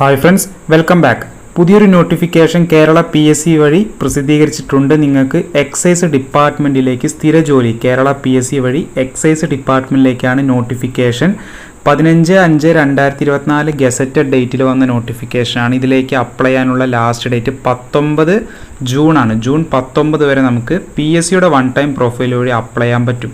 Hi friends welcome back പുതിയൊരു notification Kerala P S C വഴി പ്രസിദ്ധീകരിച്ചിട്ടുണ്ട് നിങ്ങൾക്ക് എക്സൈസ് ഡിപ്പാർട്ട്മെന്റിലേക്ക് സ്ഥിര ജോലി കേരള പി എസ് സി വഴി എക്സൈസ് ഡിപ്പാർട്ട്മെന്റിലേക്കാണ് നോട്ടിഫിക്കേഷൻ പതിനഞ്ച് അഞ്ച് രണ്ടായിരത്തി ഇരുപത്തിനാല് ഗസറ്റഡ് ഡേറ്റിൽ വന്ന നോട്ടിഫിക്കേഷനാണ് ഇതിലേക്ക് അപ്ലൈ ചെയ്യാനുള്ള ലാസ്റ്റ് ഡേറ്റ് പത്തൊമ്പത് ജൂണാണ് ജൂൺ പത്തൊമ്പത് വരെ നമുക്ക് പി എസ് സിയുടെ വൺ ടൈം പ്രൊഫൈൽ വഴി അപ്ലൈ ചെയ്യാൻ പറ്റും.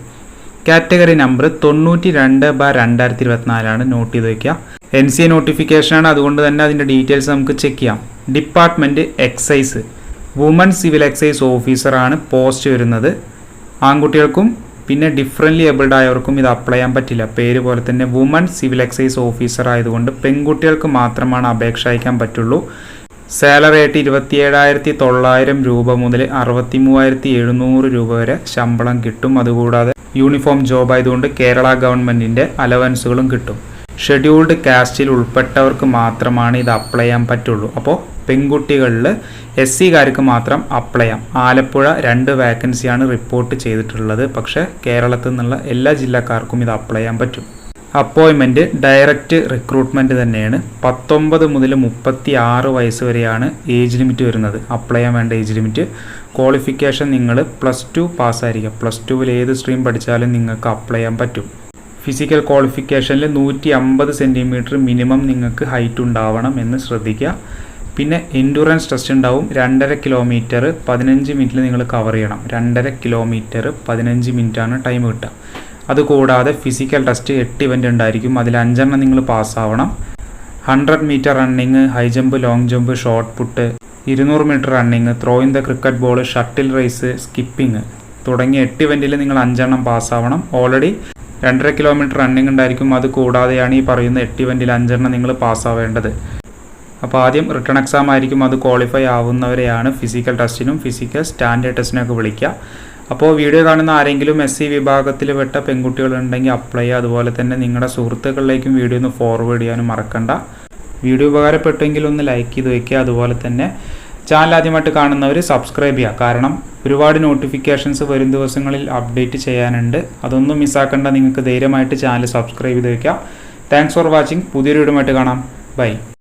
കാറ്റഗറി നമ്പർ തൊണ്ണൂറ്റി രണ്ട് ബാർ രണ്ടായിരത്തി ഇരുപത്തിനാലാണ് നോട്ട് ചെയ്ത് വയ്ക്കുക എൻ സി എ നോട്ടിഫിക്കേഷനാണ് അതുകൊണ്ട് തന്നെ അതിന്റെ ഡീറ്റെയിൽസ് നമുക്ക് ചെക്ക് ചെയ്യാം. Department excise woman civil excise ഓഫീസറാണ് പോസ്റ്റ് വരുന്നത്. ആൺകുട്ടികൾക്കും പിന്നെ ഡിഫറന്റ്ലി ഏബിൾഡ് ആയവർക്കും ഇത് അപ്ലൈ ചെയ്യാൻ പറ്റില്ല. പേര് പോലെ തന്നെ വുമൺ സിവിൽ എക്സൈസ് ഓഫീസർ ആയതുകൊണ്ട് പെൺകുട്ടികൾക്ക് മാത്രമാണ് അപേക്ഷ അയക്കാൻ പറ്റുള്ളൂ. സാലറി ആയിട്ട് ഇരുപത്തിയേഴായിരത്തി തൊള്ളായിരം രൂപ മുതൽ അറുപത്തി മൂവായിരത്തി എഴുന്നൂറ് രൂപ വരെ ശമ്പളം കിട്ടും. അതുകൂടാതെ യൂണിഫോം ജോബ് ആയതുകൊണ്ട് കേരള ഗവൺമെന്റിന്റെ അലവൻസുകളും കിട്ടും. ഷെഡ്യൂൾഡ് കാസ്റ്റിൽ ഉൾപ്പെട്ടവർക്ക് മാത്രമാണ് ഇത് അപ്ലൈ ചെയ്യാൻ പറ്റുള്ളൂ. അപ്പോൾ പെൺകുട്ടികളിൽ എസ് സിക്കാർക്ക് മാത്രം അപ്ലൈ ചെയ്യാം. ആലപ്പുഴ രണ്ട് വേക്കൻസിയാണ് റിപ്പോർട്ട് ചെയ്തിട്ടുള്ളത്. പക്ഷേ കേരളത്തിൽ നിന്നുള്ള എല്ലാ ജില്ലക്കാർക്കും ഇത് അപ്ലൈ ചെയ്യാൻ പറ്റും. അപ്പോയിൻമെന്റ് ഡയറക്റ്റ് റിക്രൂട്ട്മെന്റ് തന്നെയാണ്. പത്തൊമ്പത് മുതൽ മുപ്പത്തി ആറ് വയസ്സ് വരെയാണ് ഏജ് ലിമിറ്റ് വരുന്നത്. അപ്ലൈ ചെയ്യാൻ വേണ്ട ഏജ് ലിമിറ്റ്. ക്വാളിഫിക്കേഷൻ നിങ്ങൾ പ്ലസ് ടു പാസ്സായിരിക്കുക. പ്ലസ് ടുവിൽ ഏത് സ്ട്രീം പഠിച്ചാലും നിങ്ങൾക്ക് അപ്ലൈ ചെയ്യാൻ പറ്റും. ഫിസിക്കൽ ക്വാളിഫിക്കേഷനിൽ നൂറ്റി അമ്പത് സെന്റിമീറ്റർ മിനിമം നിങ്ങൾക്ക് ഹൈറ്റ് ഉണ്ടാവണം എന്ന് ശ്രദ്ധിക്കുക. പിന്നെ എൻഡുറൻസ് ടെസ്റ്റ് ഉണ്ടാവും. രണ്ടര കിലോമീറ്റർ പതിനഞ്ച് മിനിറ്റിൽ നിങ്ങൾ കവർ ചെയ്യണം. രണ്ടര കിലോമീറ്റർ പതിനഞ്ച് മിനിറ്റാണ് ടൈം കിട്ടുക. അതുകൂടാതെ ഫിസിക്കൽ ടെസ്റ്റ് എട്ട് ഇവന്റ് ഉണ്ടായിരിക്കും. അതിൽ അഞ്ചെണ്ണം നിങ്ങൾ പാസ്സാവണം hundred metre running high jump long jump shot put ഇരുന്നൂറ് metre running throw in the cricket ball shuttle race skipping തുടങ്ങിയ എട്ട് ഇവന്റിൽ നിങ്ങൾ അഞ്ചെണ്ണം പാസ്സാവണം ഓൾറെഡി രണ്ടര കിലോമീറ്റർ റണ്ണിങ് ഉണ്ടായിരിക്കും. അത് കൂടാതെയാണ് ഈ പറയുന്ന എട്ട് ഇവന്റിൽ അഞ്ചെണ്ണം നിങ്ങൾ പാസ്സാവേണ്ടത് അപ്പോൾ ആദ്യം റിട്ടേൺ എക്സാം ആയിരിക്കും. അത് ക്വാളിഫൈ ആവുന്നവരെയാണ് ഫിസിക്കൽ ടെസ്റ്റിനും ഫിസിക്കൽ സ്റ്റാൻഡേർഡ് ടെസ്റ്റിനൊക്കെ വിളിക്കുക. അപ്പോൾ വീഡിയോ കാണുന്ന ആരെങ്കിലും എസ് സി വിഭാഗത്തിൽ പെട്ട പെൺകുട്ടികളുണ്ടെങ്കിൽ അപ്ലൈ ചെയ്യുക. അതുപോലെ തന്നെ നിങ്ങളുടെ സുഹൃത്തുക്കളിലേക്കും വീഡിയോ ഒന്ന് ഫോർവേഡ് ചെയ്യാനും മറക്കണ്ട. വീഡിയോ ഉപകാരപ്പെട്ടെങ്കിൽ ഒന്ന് ലൈക്ക് ചെയ്ത് വയ്ക്കുക അതുപോലെ തന്നെ ചാനൽ ആദ്യമായിട്ട് കാണുന്നവർ സബ്സ്ക്രൈബ് ചെയ്യുക കാരണം ഒരുപാട് നോട്ടിഫിക്കേഷൻസ് വരും ദിവസങ്ങളിൽ അപ്ഡേറ്റ് ചെയ്യാനുണ്ട്. അതൊന്നും മിസ്സാക്കേണ്ട നിങ്ങൾക്ക് ധൈര്യമായിട്ട് ചാനൽ സബ്സ്ക്രൈബ് ചെയ്ത് വയ്ക്കാം താങ്ക്സ് ഫോർ വാച്ചിങ് പുതിയൊരു വീഡിയോ കാണാം. ബൈ